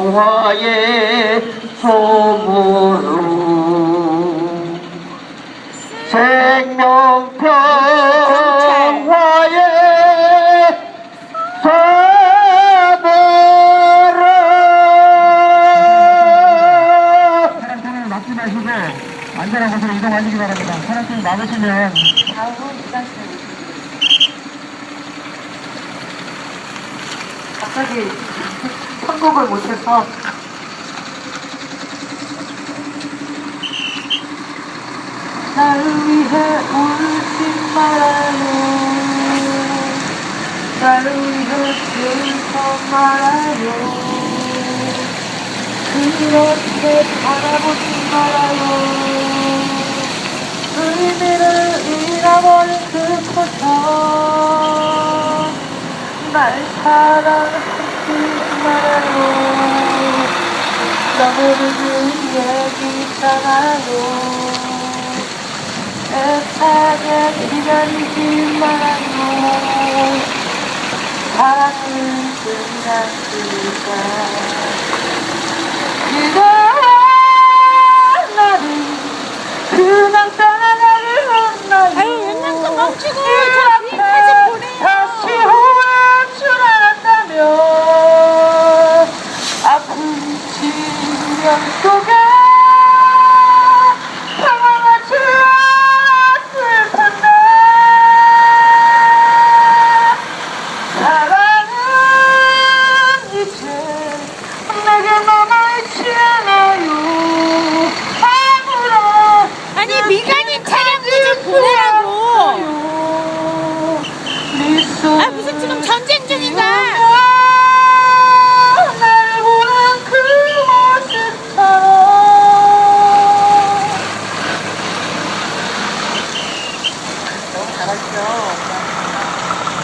평화의 소모로 생명 평화의 소모로 차량통을 막지 마시고 안전한 곳으로 이동하시기 바랍니다. 차량통이 막으시면 갑자기 선곡을 못해서. 나를 위해 울지 말아요. 나를 위해 슬퍼 말아요. 그렇게 바라보지 말아요. 의미를 잃어버린 그 표정. 날 사랑하지 말아요 너 모르는 얘기잖아요 애타게 기다리지 말아요 사랑은 끝났을까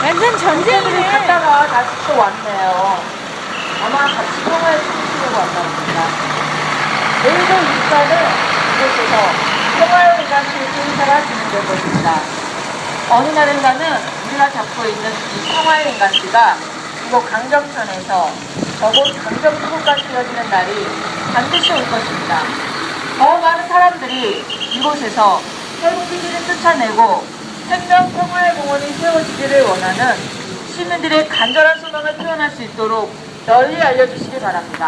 완전 전쟁이네. 갔다가 다시 또 왔네요. 아마 같이 통화를 시키려고 왔나 봅니다. 내일도 일단은 이곳에서 평화의간실 행사가 진행될 것입니다. 어느 날인가는 우리가 잡고 있는 이 평화의 인간지가 이곳 강정천에서 저곳 강정포가 씌워지는 날이 반드시 올 것입니다. 더 많은 사람들이 이곳에서 태국인들을 쫓아내고 생명 평화의 공원이 세워지기를 원하는 시민들의 간절한 소망을 표현할 수 있도록 널리 알려주시기 바랍니다.